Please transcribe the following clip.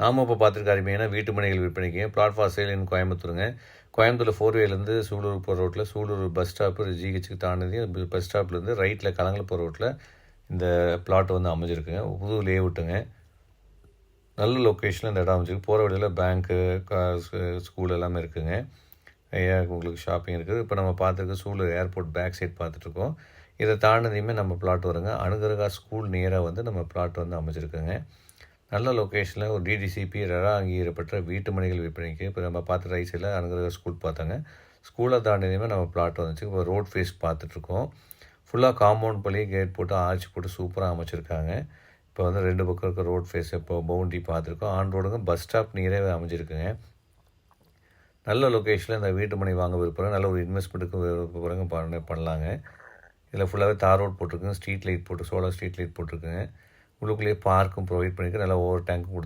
நாம் இப்போ பார்த்துருக்க அருமையான வீட்டு மனைகள் விற்பனைக்கு பிளாட்ஃபார் சேல் இன் கோயம்புத்தூருங்க. கோயம்புத்தூரில் ஃபோர்வேலேருந்து சூலூர் போகிற ரோட்டில் சூலூர் பஸ் ஸ்டாப்பு ஜிஹெச்சுக்கு தாண்டியது பஸ் ஸ்டாப்லேருந்து ரைட்டில் கலங்கல் போகிற ரோட்டில் இந்த பிளாட் வந்து அமைஞ்சிருக்குங்க. புது லேஅவுட்டுங்க நல்ல லொக்கேஷனில் இந்த இடம் அமைஞ்சிருக்கு. போகிற வழியில் பேங்க்கு ஸ்கூல் எல்லாமே இருக்குங்க. ஐயா உங்களுக்கு ஷாப்பிங் இருக்குது. இப்போ நம்ம பார்த்துருக்க சூலூர் ஏர்போர்ட் பேக் சைட் பார்த்துட்ருக்கோம் இதை தாண்டதையுமே நம்ம பிளாட் வருங்க. அனுகிரகா ஸ்கூல் நியராக வந்து நம்ம பிளாட் வந்து அமைச்சிருக்குங்க நல்ல லொக்கேஷனில் ஒரு டிடிசிபி ரெரா அங்கீகரப்பட்ட வீட்டு மனைகள் விற்பனைக்கு இப்போ நம்ம பார்த்து ரைட் சைடில் அனுகிரகா ஸ்கூல் பார்த்தாங்க. ஸ்கூலை தாண்டியுமே நம்ம பிளாட் வந்துச்சு. இப்போ ரோட் ஃபேஸ் பார்த்துட்ருக்கோம். ஃபுல்லாக காம்பவுண்ட் பண்ணி கேட் போட்டு ஆர்ச் போட்டு சூப்பராக அமைச்சிருக்காங்க. இப்போ வந்து ரெண்டு பக்கம் இருக்க ரோட் ஃபேஸ் இப்போ பவுண்டி பார்த்துருக்கோம். ஆன் ரோடுங்க பஸ் ஸ்டாப் நீரே அமைஞ்சிருக்குங்க. நல்ல லொக்கேஷனில் இந்த வீட்டு மனை வாங்க விருப்பம் நல்ல ஒரு இன்வெஸ்ட்மெண்ட்டுக்கு விருப்பம் பண்ணலாங்க. இதில் ஃபுல்லாகவே தார் ரோட் போட்டிருக்குங்க. ஸ்ட்ரீட் லைட் போட்டு சோலார் ஸ்ட்ரீட் லைட் போட்டிருக்குங்க. உள்ளுக்குள்ளேயே பார்க்கும் ப்ரொவைட் பண்ணியிருக்கேன் நல்லா ஓவர் டேங்க்கும் கொடுத்து